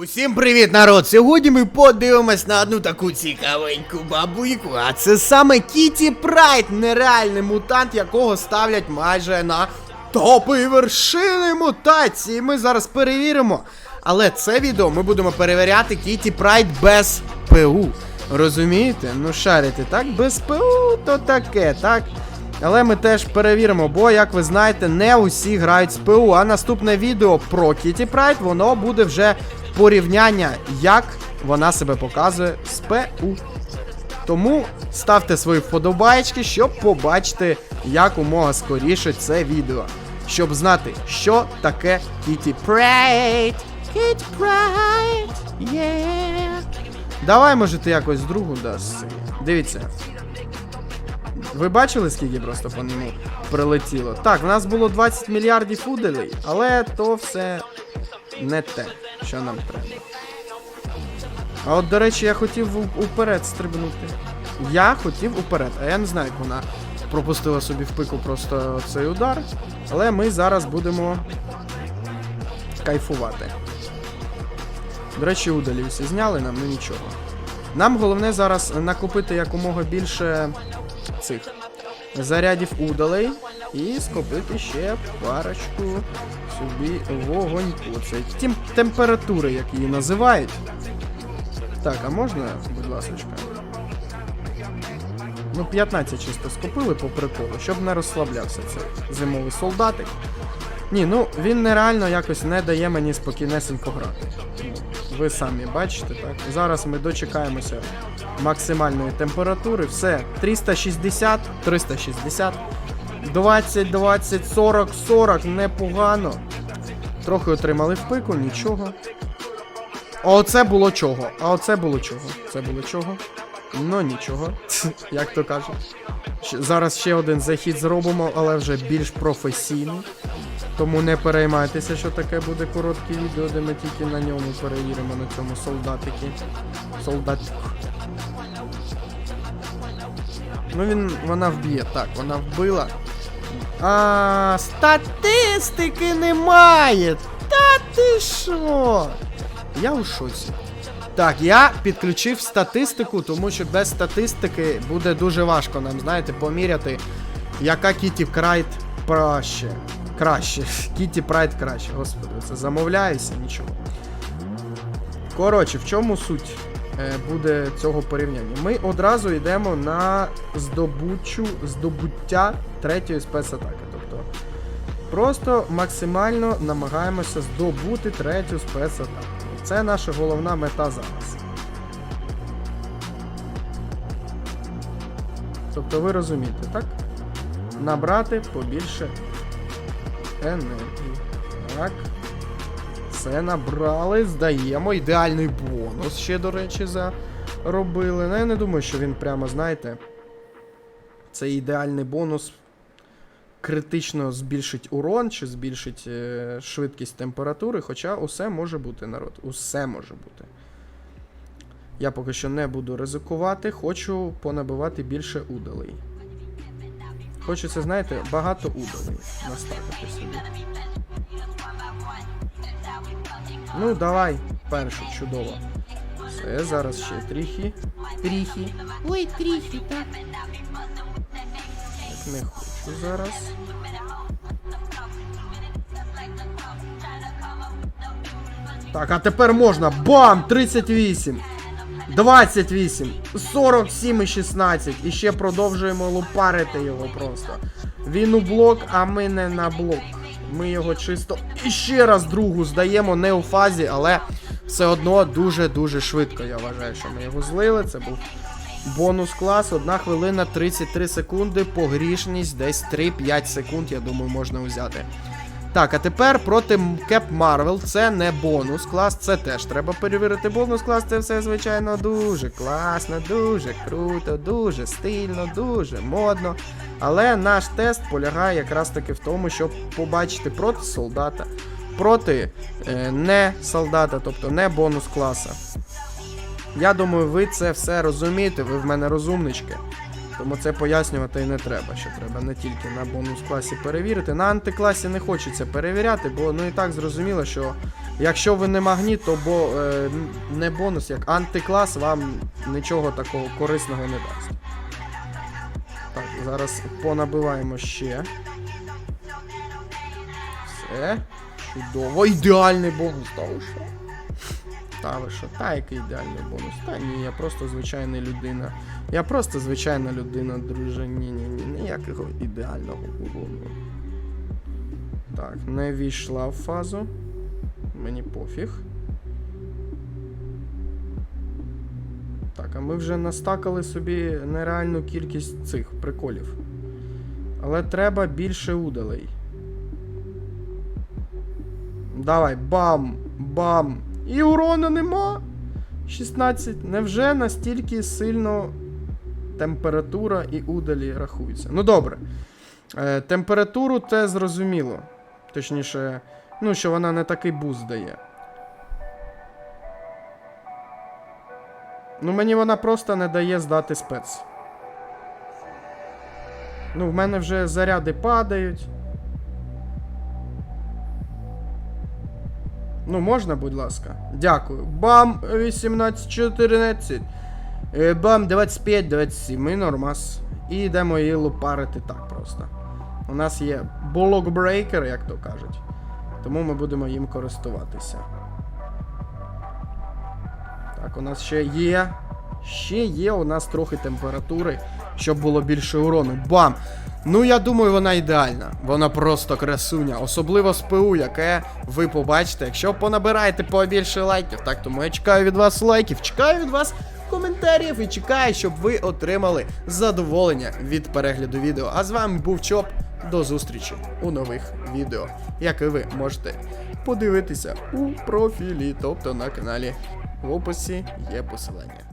Усім привіт, народ! Сьогодні ми подивимось на одну таку цікавеньку бабуйку, а це саме Кіті Прайд, нереальний мутант, якого ставлять майже на топи вершини мутації. Ми зараз перевіримо. Але це відео ми будемо перевіряти Кіті Прайд без ПУ. Розумієте? Ну шарите, так? Без ПУ то таке, так? Але ми теж перевіримо, бо, як ви знаєте, не усі грають з ПУ. А наступне відео про Кіті Прайд, воно буде вже порівняння, як вона себе показує з ПУ. Тому ставте свої вподобайки, щоб побачити якомога скоріше це відео. Щоб знати, що таке Кіті Прайд. Кіті Прайд, yeah. Давай, може, ти якось другу даси. Дивіться. Ви бачили, скільки просто по ньому прилетіло? Так, в нас було 20 мільярдів уделей, але то все не те, що нам треба. А от, до речі, я хотів уперед стрибнути. Я хотів уперед, а я не знаю, як вона пропустила собі в пику просто цей удар. Але ми зараз будемо кайфувати. До речі, удалі всі зняли нам, ну нічого. Нам головне зараз накопити якомога більше цих зарядів удалей і скопити ще парочку собі вогоньку. Це тім температури, як її називають. Так, а можна, будь ласка? Ну, 15 чисто скопили по приколу, щоб не розслаблявся цей зимовий солдатик. Ні, ну він нереально якось не дає мені спокійнесенько грати. Ви самі бачите, так? Зараз ми дочекаємося максимальної температури. Все, 360, 360, 20, 20, 40, 40, непогано. Трохи отримали в пику, нічого. А оце було чого? А оце було чого? Це було чого? Ну нічого, як то кажуть. Зараз ще один захід зробимо, але вже більш професійний. Тому не переймайтеся, що таке буде коротке відео, де ми тільки на ньому перевіримо на цьому солдатики. Солдатику. Ну він. вона вб'є. Так, вона вбила. А, статистики немає. Та ти що? Я у шоці. Так, я підключив статистику, тому що без статистики буде дуже важко нам, знаєте, поміряти, яка Кіті Прайд краще. Краще. Кіті Прайд краще. Господи, це замовляюся, нічого. Коротше, в чому суть буде цього порівняння? Ми одразу йдемо на здобучу, здобуття третьої спецатаки. Тобто просто максимально намагаємося здобути третю спецатаку. Це наша головна мета зараз. Тобто ви розумієте, так? Набрати побільше енергії. Так. Це набрали, здаємо. Ідеальний бонус ще, до речі, заробили. Ну, я не думаю, що він прямо, знаєте. Це ідеальний бонус критично збільшить урон чи збільшить е, швидкість температури, хоча усе може бути, народ. Усе може бути. Я поки що не буду ризикувати, хочу понабивати більше удалей. Хочеться, знаєте, багато удалей наставити собі. Ну, давай, перше, чудово. Все, зараз ще тріхи. Тріхи. Ой, тріхи, так. Так, не хочу зараз. Так, а тепер можна. Бам! 38. 28, 47 і 16. І ще продовжуємо лупарити його просто. Він у блок, а ми не на блок. Ми його чисто і ще раз другу здаємо, не у фазі, але все одно дуже-дуже швидко. Я вважаю, що ми його злили. Це був бонус клас. Одна хвилина 33 секунди. Погрішність десь 3-5 секунд, я думаю, можна взяти. Так, а тепер проти Кеп Марвел це не бонус клас, це теж треба перевірити. Бонус клас це все, звичайно, дуже класно, дуже круто, дуже стильно, дуже модно. Але наш тест полягає якраз таки в тому, щоб побачити проти солдата, проти е, не солдата, тобто не бонус класа. Я думаю, ви це все розумієте, ви в мене розумнички. Тому це пояснювати і не треба, що треба не тільки на бонус класі перевірити. На антикласі не хочеться перевіряти, бо ну і так зрозуміло, що Якщо ви не магніт, то бо, е, не бонус, як антиклас вам нічого такого корисного не дасть. Так, зараз понабиваємо ще. Все. Чудово. Ідеальний бонус, та що? Та ви що? Та який ідеальний бонус? Та ні, я просто звичайна людина. Я просто звичайна людина, друже. Ні, ні, ні, ніякого ідеального урону. Так, не війшла в фазу. Мені пофіг. Так, а ми вже настакали собі нереальну кількість цих приколів. Але треба більше удалей. Давай, бам! Бам! І урона нема! 16. Невже настільки сильно температура і удалі рахуються? Ну добре. Е, температуру те зрозуміло. Точніше, ну, що вона не такий буст дає. Ну, мені вона просто не дає здати спец. Ну, в мене вже заряди падають. Ну, можна, будь ласка. Дякую. Бам 18-14. Е, Бам 25-27. І нормас. І йдемо її лупарити так просто. У нас є блокбрейкер, як то кажуть. Тому ми будемо їм користуватися. Так, у нас ще є. Ще є у нас трохи температури, щоб було більше урону. Бам! Ну, я думаю, вона ідеальна. Вона просто красуня. Особливо з ПУ, яке ви побачите. Якщо понабираєте побільше лайків, так тому я чекаю від вас лайків, чекаю від вас коментарів і чекаю, щоб ви отримали задоволення від перегляду відео. А з вами був Чоп. До зустрічі у нових відео, яке ви можете подивитися у профілі, тобто на каналі. В описі є посилання.